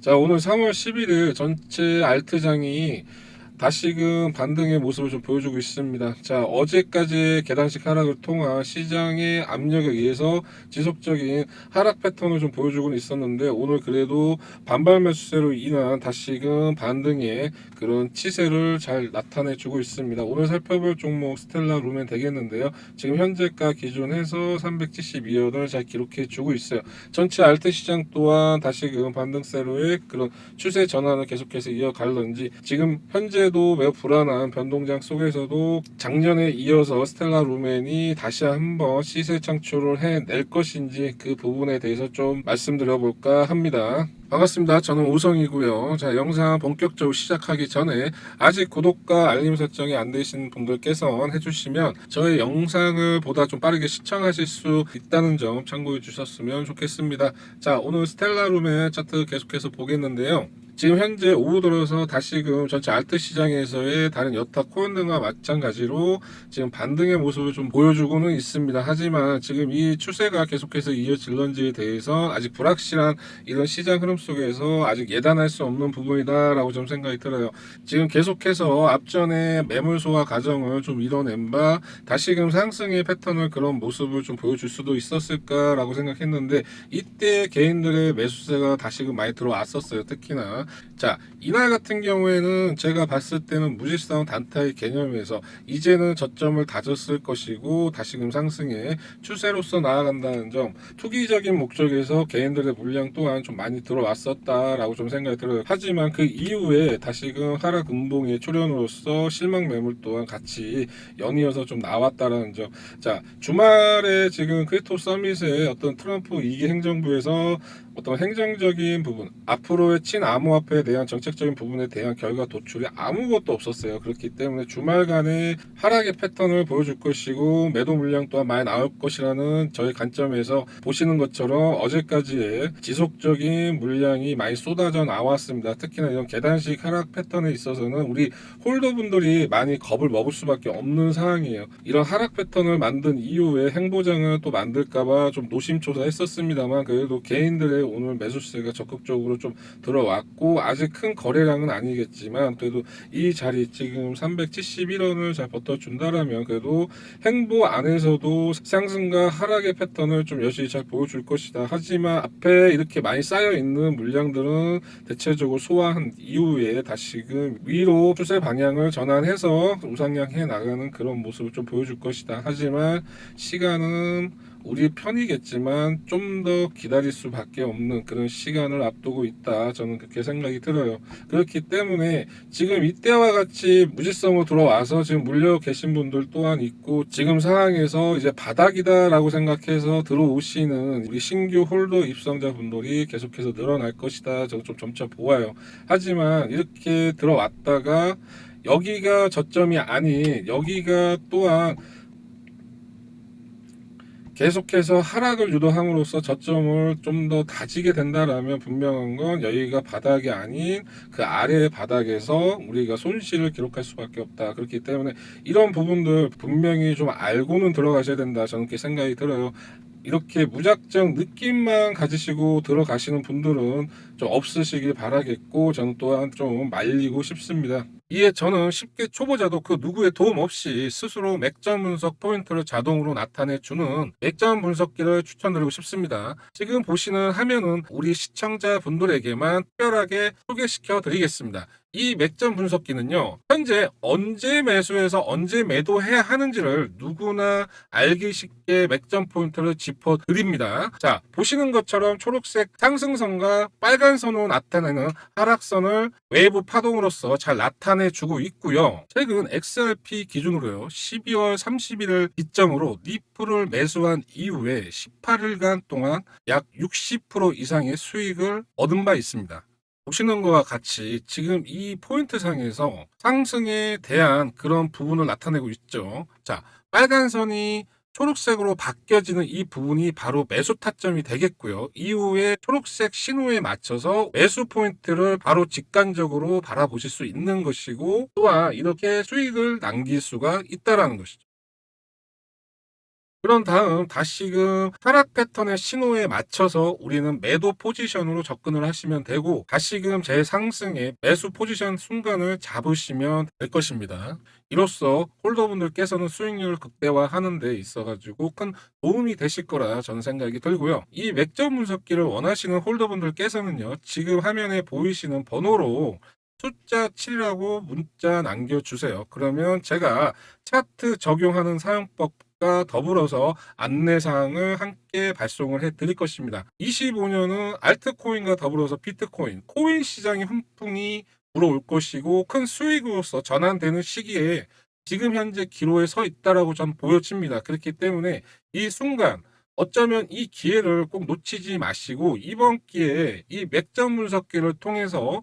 자, 오늘 3월 11일 전체 알트장이 다시금 반등의 모습을 좀 보여주고 있습니다. 자, 어제까지 계단식 하락을 통한 시장의 압력에 의해서 지속적인 하락 패턴을 좀 보여주고는 있었는데 오늘 그래도 반발 매수세로 인한 다시금 반등의 그런 치세를 잘 나타내주고 있습니다. 오늘 살펴볼 종목 스텔라 루멘 되겠는데요. 지금 현재가 기준해서 372원을 잘 기록해 주고 있어요. 전체 알트 시장 또한 다시금 반등세로의 그런 추세 전환을 계속해서 이어갈런지 지금 현재 도 매우 불안한 변동장 속에서도 작년에 이어서 스텔라 루멘이 다시 한번 시세 창출을 해낼 것인지 그 부분에 대해서 좀 말씀드려 볼까 합니다. 반갑습니다. 저는 오성이고요. 자, 영상 본격적으로 시작하기 전에 아직 구독과 알림 설정이 안 되신 분들께서는 해주시면 저의 영상을 보다 좀 빠르게 시청하실 수 있다는 점 참고해 주셨으면 좋겠습니다. 자, 오늘 스텔라 룸의 차트 계속해서 보겠는데요. 지금 현재 오후 들어서 다시금 전체 알트 시장에서의 다른 여타 코인 등과 마찬가지로 지금 반등의 모습을 좀 보여주고는 있습니다. 하지만 지금 이 추세가 계속해서 이어질런지에 대해서 아직 불확실한 이런 시장 흐름 속에서 아직 예단할 수 없는 부분이다라고 좀 생각이 들어요. 지금 계속해서 앞전에 매물 소화 과정을 좀 이뤄낸 바 다시금 상승의 패턴을 그런 모습을 좀 보여줄 수도 있었을까라고 생각했는데 이때 개인들의 매수세가 다시금 많이 들어왔었어요. 특히나 자 이날 같은 경우에는 제가 봤을 때는 무지성 단타의 개념에서 이제는 저점을 다졌을 것이고 다시금 상승의 추세로서 나아간다는 점 투기적인 목적에서 개인들의 물량 또한 좀 많이 들어왔었다라고 좀 생각이 들어요. 하지만 그 이후에 다시금 하락 음봉의 출현으로서 실망 매물 또한 같이 연이어서 좀 나왔다라는 점. 자 주말에 지금 크리토 서밋의 어떤 트럼프 이기 행정부에서 어떤 행정적인 부분 앞으로의 친암호화폐에 대한 정책적인 부분에 대한 결과 도출이 아무것도 없었어요. 그렇기 때문에 주말간의 하락의 패턴을 보여줄 것이고 매도 물량 또한 많이 나올 것이라는 저의 관점에서 보시는 것처럼 어제까지의 지속적인 물량이 많이 쏟아져 나왔습니다. 특히나 이런 계단식 하락 패턴에 있어서는 우리 홀더분들이 많이 겁을 먹을 수밖에 없는 상황이에요. 이런 하락 패턴을 만든 이후에 행보장을 또 만들까봐 좀 노심초사했었습니다만 그래도 개인들의 오늘 매수세가 적극적으로 좀 들어왔고 아직 큰 거래량은 아니겠지만 그래도 이 자리 지금 371원을 잘 버텨준다라면 그래도 행보 안에서도 상승과 하락의 패턴을 좀 여실히 잘 보여줄 것이다. 하지만 앞에 이렇게 많이 쌓여 있는 물량들은 대체적으로 소화한 이후에 다시금 위로 추세 방향을 전환해서 우상향해 나가는 그런 모습을 좀 보여줄 것이다. 하지만 시간은 우리 편이겠지만 좀 더 기다릴 수밖에 없는 그런 시간을 앞두고 있다. 저는 그렇게 생각이 들어요. 그렇기 때문에 지금 이때와 같이 무지성으로 들어와서 지금 물려 계신 분들 또한 있고 지금 상황에서 이제 바닥이다라고 생각해서 들어오시는 우리 신규 홀더 입성자 분들이 계속해서 늘어날 것이다. 저는 좀 점차 보아요. 하지만 이렇게 들어왔다가 여기가 저점이 아닌 여기가 또한 계속해서 하락을 유도함으로써 저점을 좀 더 다지게 된다라면 분명한 건 여기가 바닥이 아닌 그 아래의 바닥에서 우리가 손실을 기록할 수밖에 없다. 그렇기 때문에 이런 부분들 분명히 좀 알고는 들어가셔야 된다. 저는 그렇게 생각이 들어요. 이렇게 무작정 느낌만 가지시고 들어가시는 분들은 좀 없으시길 바라겠고 저는 또한 좀 말리고 싶습니다. 이에 저는 쉽게 초보자도 그 누구의 도움 없이 스스로 맥점 분석 포인트를 자동으로 나타내주는 맥점 분석기를 추천드리고 싶습니다. 지금 보시는 화면은 우리 시청자 분들에게만 특별하게 소개시켜 드리겠습니다. 이 맥점 분석기는요, 현재 언제 매수해서 언제 매도해야 하는지를 누구나 알기 쉽게 맥점 포인트를 짚어 드립니다. 자, 보시는 것처럼 초록색 상승선과 빨간 선으로 나타내는 하락선을 외부 파동으로서 잘 나타내 주고 있고요. 최근 XRP 기준으로요, 12월 31일 기점으로 니프를 매수한 이후에 18일간 동안 약 60% 이상의 수익을 얻은 바 있습니다. 보시는 것과 같이 지금 이 포인트 상에서 상승에 대한 그런 부분을 나타내고 있죠. 자, 빨간 선이 초록색으로 바뀌어지는 이 부분이 바로 매수 타점이 되겠고요. 이후에 초록색 신호에 맞춰서 매수 포인트를 바로 직관적으로 바라보실 수 있는 것이고 또한 이렇게 수익을 남길 수가 있다라는 것이죠. 그런 다음 다시금 하락 패턴의 신호에 맞춰서 우리는 매도 포지션으로 접근을 하시면 되고 다시금 재상승의 매수 포지션 순간을 잡으시면 될 것입니다. 이로써 홀더분들께서는 수익률을 극대화하는 데 있어가지고 큰 도움이 되실 거라 저는 생각이 들고요. 이 맥점 분석기를 원하시는 홀더분들께서는요. 지금 화면에 보이시는 번호로 숫자 7이라고 문자 남겨주세요. 그러면 제가 차트 적용하는 사용법과 더불어서 안내사항을 함께 발송을 해 드릴 것입니다. 25년은 알트코인과 더불어서 비트코인, 코인 시장의 훈풍이 불어올 것이고 큰 수익으로서 전환되는 시기에 지금 현재 기로에 서 있다라고 전 보여집니다. 그렇기 때문에 이 순간 어쩌면 이 기회를 꼭 놓치지 마시고 이번 기회에 이 맥점 분석기를 통해서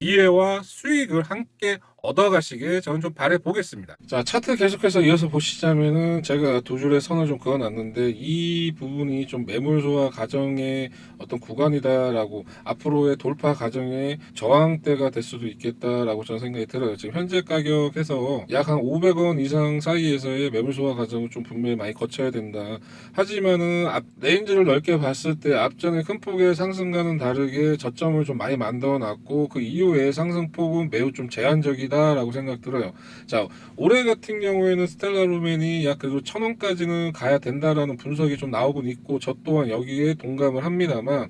기회와 수익을 함께 얻어가시길 저는 좀 바래 보겠습니다. 자 차트 계속해서 이어서 보시자면은 제가 두 줄의 선을 좀 그어놨는데 이 부분이 좀 매물 소화 과정의 어떤 구간이다라고 앞으로의 돌파 과정의 저항대가 될 수도 있겠다라고 저는 생각이 들어요. 지금 현재 가격에서 약 한 500원 이상 사이에서의 매물 소화 과정을 좀 분명히 많이 거쳐야 된다. 하지만은 앞 레인지를 넓게 봤을 때 앞전에 큰 폭의 상승과는 다르게 저점을 좀 많이 만들어 놨고 그 이후에 상승폭은 매우 좀 제한적 이다라고 생각 들어요. 자, 올해 같은 경우에는 스텔라 루멘이 약 그래도 천 원까지는 가야 된다라는 분석이 좀 나오곤 있고 저 또한 여기에 동감을 합니다만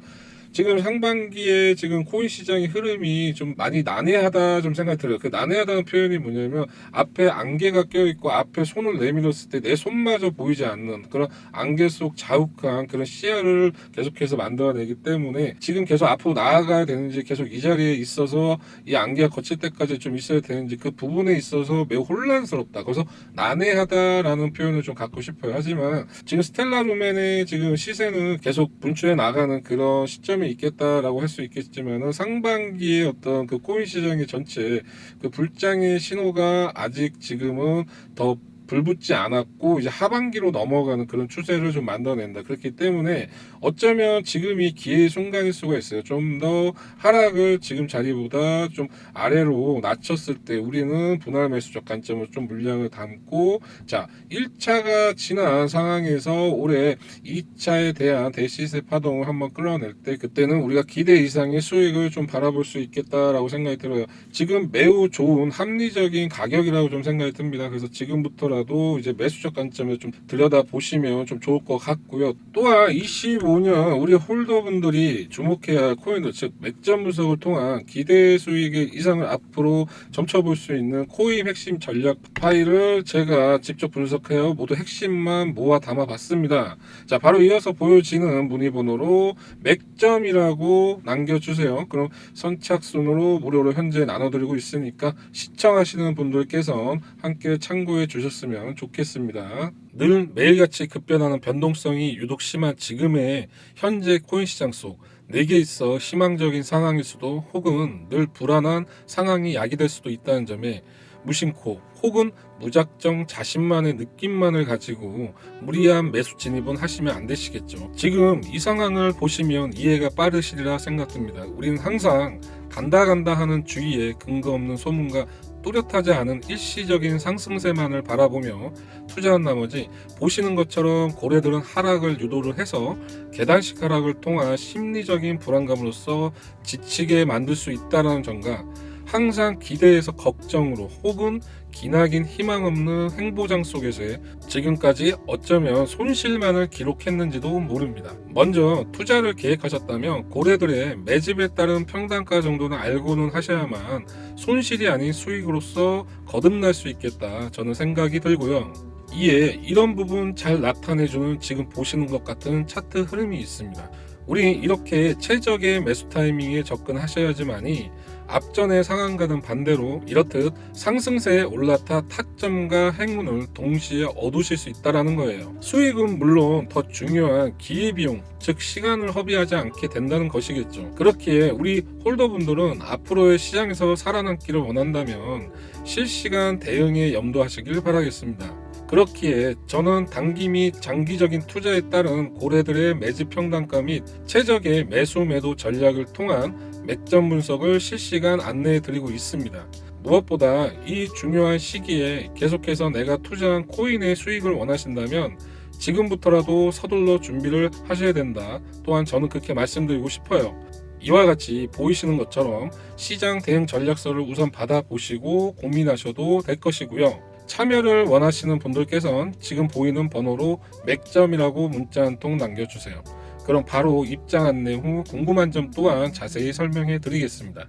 지금 상반기에 지금 코인 시장의 흐름이 좀 많이 난해하다 좀 생각이 들어요. 그 난해하다는 표현이 뭐냐면 앞에 안개가 껴있고 앞에 손을 내밀었을 때 내 손마저 보이지 않는 그런 안개 속 자욱한 그런 시야를 계속해서 만들어내기 때문에 지금 계속 앞으로 나아가야 되는지 계속 이 자리에 있어서 이 안개가 거칠 때까지 좀 있어야 되는지 그 부분에 있어서 매우 혼란스럽다. 그래서 난해하다라는 표현을 좀 갖고 싶어요. 하지만 지금 스텔라 루멘의 지금 시세는 계속 분출해 나가는 그런 시점 이 있겠다라고 할 수 있겠지만은 상반기에 어떤 그 코인 시장의 전체 그 불장의 신호가 아직 지금은 더 불붙지 않았고 이제 하반기로 넘어가는 그런 추세를 좀 만들어낸다. 그렇기 때문에 어쩌면 지금이 기회의 순간일 수가 있어요. 좀 더 하락을 지금 자리보다 좀 아래로 낮췄을 때 우리는 분할 매수적 관점으로 좀 물량을 담고 자 1차가 지난 상황에서 올해 2차에 대한 대시세 파동을 한번 끌어낼 때 그때는 우리가 기대 이상의 수익을 좀 바라볼 수 있겠다라고 생각이 들어요. 지금 매우 좋은 합리적인 가격이라고 좀 생각이 듭니다. 그래서 지금부터 라도 이제 매수적 관점을 좀 들여다 보시면 좀 좋을 것 같고요. 또한 25년 우리 홀더분들이 주목해야 할 코인들 즉 맥점 분석을 통한 기대 수익의 이상을 앞으로 점쳐볼 수 있는 코인 핵심 전략 파일을 제가 직접 분석해요. 모두 핵심만 모아 담아봤습니다. 자 바로 이어서 보여지는 문의 번호로 맥점이라고 남겨주세요. 그럼 선착순으로 무료로 현재 나눠드리고 있으니까 시청하시는 분들께선 함께 참고해 주셨으면 좋겠습니다. 늘 매일같이 급변하는 변동성이 유독 심한 지금의 현재 코인 시장 속 내게 있어 희망적인 상황일 수도 혹은 늘 불안한 상황이 야기될 수도 있다는 점에 무심코 혹은 무작정 자신만의 느낌만을 가지고 무리한 매수 진입은 하시면 안 되시겠죠. 지금 이 상황을 보시면 이해가 빠르시리라 생각됩니다. 우리는 항상 간다 간다 하는 주위에 근거 없는 소문과 뚜렷하지 않은 일시적인 상승세만을 바라보며 투자한 나머지 보시는 것처럼 고래들은 하락을 유도를 해서 계단식 하락을 통한 심리적인 불안감으로써 지치게 만들 수 있다는 점과 항상 기대에서 걱정으로 혹은 기나긴 희망 없는 행보장 속에서의 지금까지 어쩌면 손실만을 기록했는지도 모릅니다. 먼저 투자를 계획하셨다면 고래들의 매집에 따른 평단가 정도는 알고는 하셔야만 손실이 아닌 수익으로서 거듭날 수 있겠다 저는 생각이 들고요. 이에 이런 부분 잘 나타내주는 지금 보시는 것 같은 차트 흐름이 있습니다. 우리 이렇게 최적의 매수 타이밍에 접근하셔야지만이 앞전의 상황과는 반대로 이렇듯 상승세에 올라타 타점과 행운을 동시에 얻으실 수 있다라는 거예요. 수익은 물론 더 중요한 기회비용, 즉 시간을 허비하지 않게 된다는 것이겠죠. 그렇기에 우리 홀더분들은 앞으로의 시장에서 살아남기를 원한다면 실시간 대응에 염두하시길 바라겠습니다. 그렇기에 저는 단기 및 장기적인 투자에 따른 고래들의 매집 평단가 및 최적의 매수 매도 전략을 통한 맥점 분석을 실시간 안내해 드리고 있습니다. 무엇보다 이 중요한 시기에 계속해서 내가 투자한 코인의 수익을 원하신다면 지금부터라도 서둘러 준비를 하셔야 된다. 또한 저는 그렇게 말씀드리고 싶어요. 이와 같이 보이시는 것처럼 시장 대응 전략서를 우선 받아보시고 고민하셔도 될 것이고요. 참여를 원하시는 분들께선 지금 보이는 번호로 맥점이라고 문자 한 통 남겨주세요. 그럼 바로 입장 안내 후 궁금한 점 또한 자세히 설명해 드리겠습니다.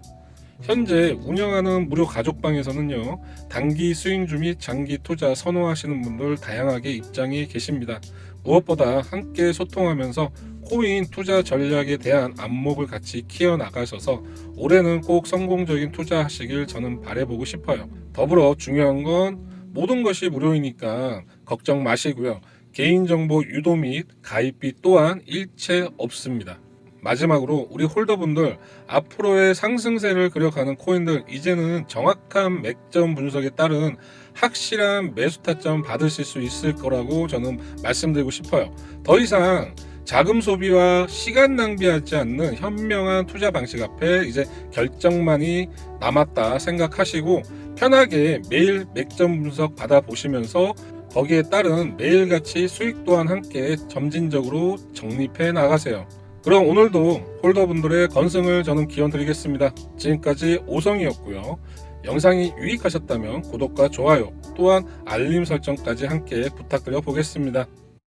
현재 운영하는 무료 가족방에서는요, 단기 수익주 및 장기 투자 선호하시는 분들 다양하게 입장이 계십니다. 무엇보다 함께 소통하면서 코인 투자 전략에 대한 안목을 같이 키워 나가셔서 올해는 꼭 성공적인 투자하시길 저는 바래보고 싶어요. 더불어 중요한 건 모든 것이 무료이니까 걱정 마시고요. 개인정보 유도 및 가입비 또한 일체 없습니다. 마지막으로 우리 홀더분들 앞으로의 상승세를 그려가는 코인들 이제는 정확한 맥점 분석에 따른 확실한 매수 타점 받으실 수 있을 거라고 저는 말씀드리고 싶어요. 더 이상 자금 소비와 시간 낭비하지 않는 현명한 투자 방식 앞에 이제 결정만이 남았다 생각하시고 편하게 매일 맥점 분석 받아보시면서 거기에 따른 매일같이 수익 또한 함께 점진적으로 적립해 나가세요. 그럼 오늘도 홀더분들의 건승을 저는 기원 드리겠습니다. 지금까지 오성이었고요. 영상이 유익하셨다면 구독과 좋아요 또한 알림 설정까지 함께 부탁드려 보겠습니다.